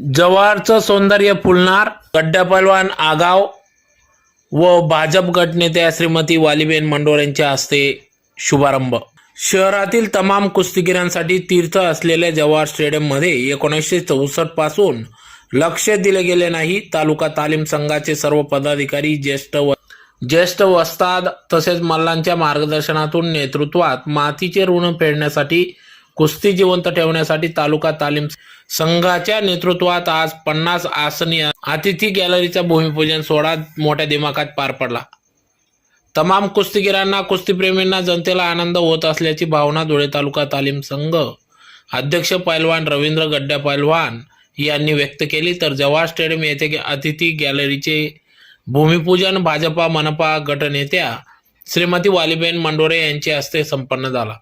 जवारचं सौंदर्य फुलणार गड्डा पहलवान आगाव व भाजप गटनेत्या श्रीमती वालीबेन मंडोर यांच्या हस्ते शुभारंभ. शहरातील तमाम कुस्तीगिरांसाठी तीर्थ असलेल्या जवाहर स्टेडियममध्ये एकोणीसशे चौसष्टपासून लक्ष दिले गेले नाही. तालुका तालीम संघाचे सर्व पदाधिकारी ज्येष्ठ व ज्येष्ठ वस्ताद तसेच मल्लांच्या मार्गदर्शनातून नेतृत्वात मातीचे ऋण फेडण्यासाठी कुस्ती जिवंत ठेवण्यासाठी तालुका तालीम संघाच्या नेतृत्वात आज पन्नास आसनी अतिथी गॅलरीचा भूमिपूजन सोहळा मोठ्या दिमाखात पार पडला. तमाम कुस्तीगिरांना कुस्तीप्रेमींना जनतेला आनंद होत असल्याची भावना धुळे तालुका तालीम संघ अध्यक्ष पैलवान रवींद्र गड्ड्या पैलवान यांनी व्यक्त केली. तर जवाहर स्टेडियम येथे अतिथी गॅलरीचे भूमिपूजन भाजपा मनपा गटनेत्या श्रीमती वालीबेन मंडोरे यांच्या हस्ते संपन्न झाला.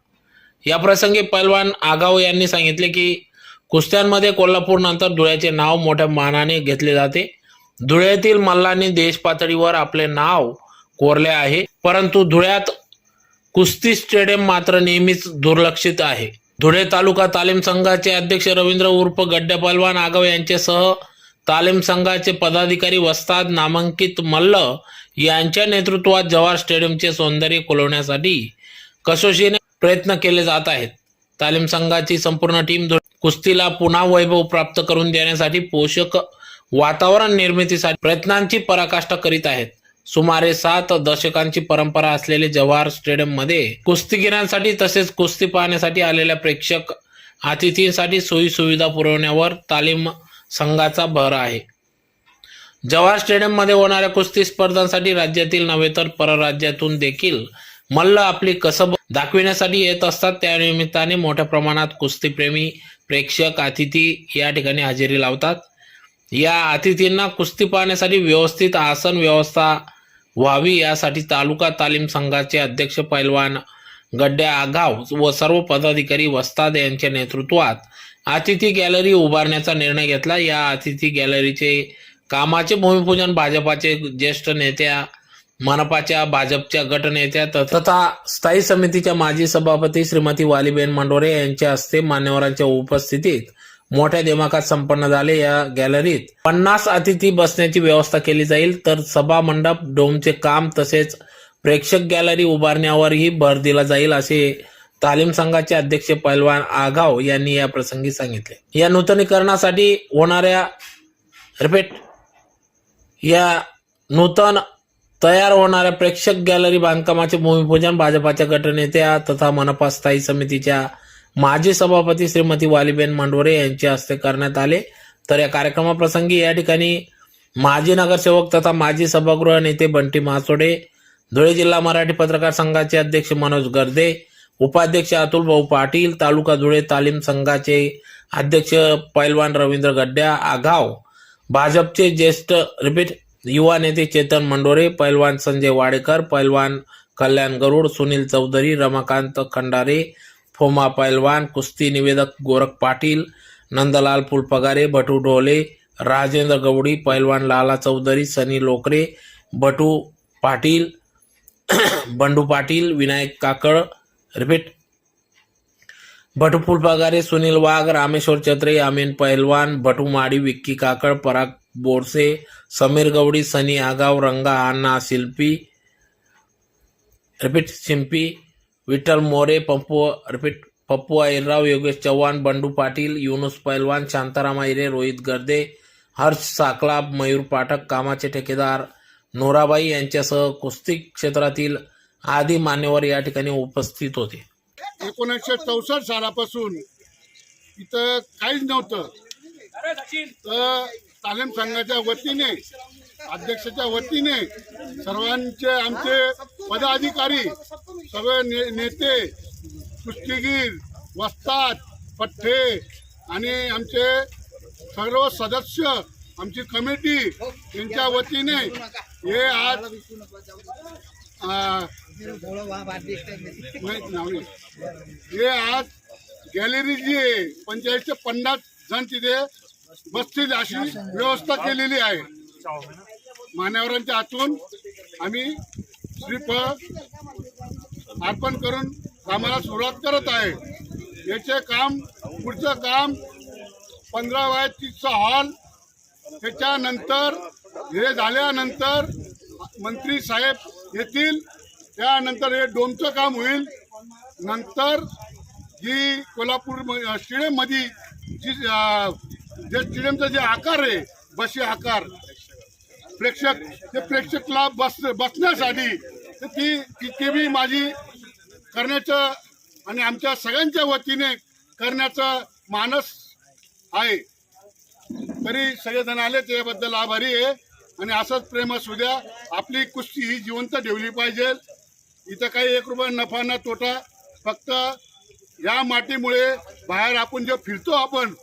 या प्रसंगी पैलवान आगाव यांनी सांगितले की कुस्त्यांमध्ये कोल्हापूर नंतर धुळ्याचे नाव मोठ्या मानाने घेतले जाते. धुळ्यातील मल्लांनी देश पातळीवर आपले नाव कोरले आहे परंतु धुळ्यात कुस्ती स्टेडियम मात्र नेहमीच दुर्लक्षित आहे. धुळे तालुका तालीम संघाचे अध्यक्ष रवींद्र उर्फ गड्ड्या पहलवान आगाव यांच्यासह तालीम संघाचे पदाधिकारी वस्ताद नामांकित मल्ल यांच्या नेतृत्वात जवाहर स्टेडियमचे सौंदर्य खुलवण्यासाठी कसोशीने प्रयत्न केले जात आहेत. तालीम संघाची संपूर्ण टीम कुस्तीला पुन्हा वैभव प्राप्त करून देण्यासाठी पोषक वातावरण निर्मितीसाठी प्रयत्नांची पराकाष्ठा करीत आहेत. सुमारे सात दशकांची परंपरा असलेले जवाहर स्टेडियममध्ये कुस्तीगिरांसाठी तसेच कुस्ती पाहण्यासाठी आलेल्या प्रेक्षक अतिथींसाठी सोयी सुविधा पुरवण्यावर तालीम संघाचा भर आहे. जवाहर स्टेडियममध्ये होणाऱ्या कुस्ती स्पर्धांसाठी राज्यातील नव्हे तर परराज्यातून देखील मल्ल आपली कसब दाखविण्यासाठी येत असतात. त्यानिमित्ताने मोठ्या प्रमाणात कुस्तीप्रेमी प्रेक्षक अतिथी या ठिकाणी हजेरी लावतात. या अतिथींना कुस्ती पाहण्यासाठी व्यवस्थित आसन व्यवस्था व्हावी यासाठी तालुका तालीम संघाचे अध्यक्ष पैलवान गड्ड्या आगाव व सर्व पदाधिकारी वस्ताद यांच्या नेतृत्वात अतिथी गॅलरी उभारण्याचा निर्णय घेतला. या अतिथी गॅलरीचे कामाचे भूमिपूजन भाजपाचे ज्येष्ठ नेत्या मनपाच्या भाजपच्या गटनेत्या तथा स्थायी समितीच्या माजी सभापती श्रीमती वालीबेन मांडोरे यांच्या हस्ते मान्यवरांच्या उपस्थितीत मोठ्या दिमाखात संपन्न झाले या गॅलरीत. पन्नास अतिथी बसण्याची व्यवस्था केली जाईल तर सभा मंडप डोमचे काम तसेच प्रेक्षक गॅलरी उभारण्यावरही भर दिला जाईल असे तालीम संघाचे अध्यक्ष पैलवान आघाव यांनी या प्रसंगी सांगितले. या नूतनीकरणासाठी होणाऱ्या रिपीट या नूतन तयार होणाऱ्या प्रेक्षक गॅलरी बांधकामाचे भूमिपूजन भाजपाच्या गटनेत्या तथा मनपा स्थायी समितीच्या माजी सभापती श्रीमती वालीबेन मांडवरे यांच्या हस्ते करण्यात आले. तर या कार्यक्रमाप्रसंगी या ठिकाणी माजी नगरसेवक तथा माजी सभागृह नेते बंटी मासोडे धुळे जिल्हा मराठी पत्रकार संघाचे अध्यक्ष मनोज गर्दे उपाध्यक्ष अतुल भाऊ पाटील तालुका धुळे तालीम संघाचे अध्यक्ष पैलवान रवींद्र गड्ड्या आघाव भाजपचे ज्येष्ठ रिपीट युवा नेते चेतन मंडोरे पैलवान संजय वाडेकर पैलवान कल्याण गरुड सुनील चौधरी रमाकांत खंडारे फोमा पैलवान कुस्ती निवेदक गोरख पाटील नंदलाल फुलपगारे भटू ढोले राजेंद्र गवडी पैलवान लाला चौधरी सनी लोकरे भटू पाटील बंडू पाटील विनायक काकळ रिपीट. भटू फुलपगारे सुनील वाघ रामेश्वर छत्रे अमीन पैलवान भटू माडी विक्की काकळ पराग बोरसे समीर गवडी सनी आगाव रंगा अण्णा शिल्पी रिपीट शिंपी विठ्ठल मोरे पप्पू रिपीट पप्पू अहिरराव योगेश चव्हाण बंडू पाटील युनुस पैलवान शांताराम आहिरे रोहित गर्दे हर्ष साकलाब मयूर पाठक कामाचे ठेकेदार नोराबाई यांच्यासह कुस्ती क्षेत्रातील आदी मान्यवर या ठिकाणी उपस्थित होते. एकोणीसशे चौसष्ट सालापासून इथं काहीच नव्हतं. तर तालीम संघाच्या वतीने अध्यक्षाच्या वतीने सर्वांचे आमचे पदाधिकारी सगळे ने, नेते कुस्तीगीर वस्ताद पठ्ठे आणि आमचे सर्व सदस्य आमची कमिटी यांच्या वतीने हे आज नाही. हे आज गॅलरी जी आहे पंचायतचे पन्नास जण तिथे बसतील अशी व्यवस्था केलेली आहे. मान्यवरांच्या हातून आम्ही श्रीफळ अर्पण करून कामाला सुरुवात करत आहे. याचे काम पुढचं काम पंधरा बाय तीसचा हॉल त्याच्यानंतर हे झाल्यानंतर मंत्री साहेब येतील. त्यानंतर हे डोमचं काम होईल. नंतर जी कोल्हापूर स्टेडियममध्ये जी जे स्टेडियमचा जे आकार आहे बसे आकार प्रेक्षक ते प्रेक्षकला बस बसण्यासाठी तर ती ती माझी करण्याचं आणि आमच्या सगळ्यांच्या वतीने करण्याचं मानस आहे. तरी सगळेजण आले त्याबद्दल आभारी आहे. आणि असंच प्रेम असू द्या आपली कुस्ती ही जिवंत ठेवली पाहिजे. इथं काही एक रुपया नफा ना तोटा फक्त या मातीमुळे बाहेर आपण जे फिरतो आपण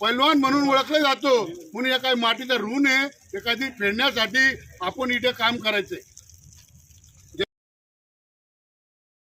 पैलवान म्हणून ओळखला जातो. म्हणून या काही मातीचा ऋण आहे एखादी फेडण्यासाठी आपण इथे काम करायचं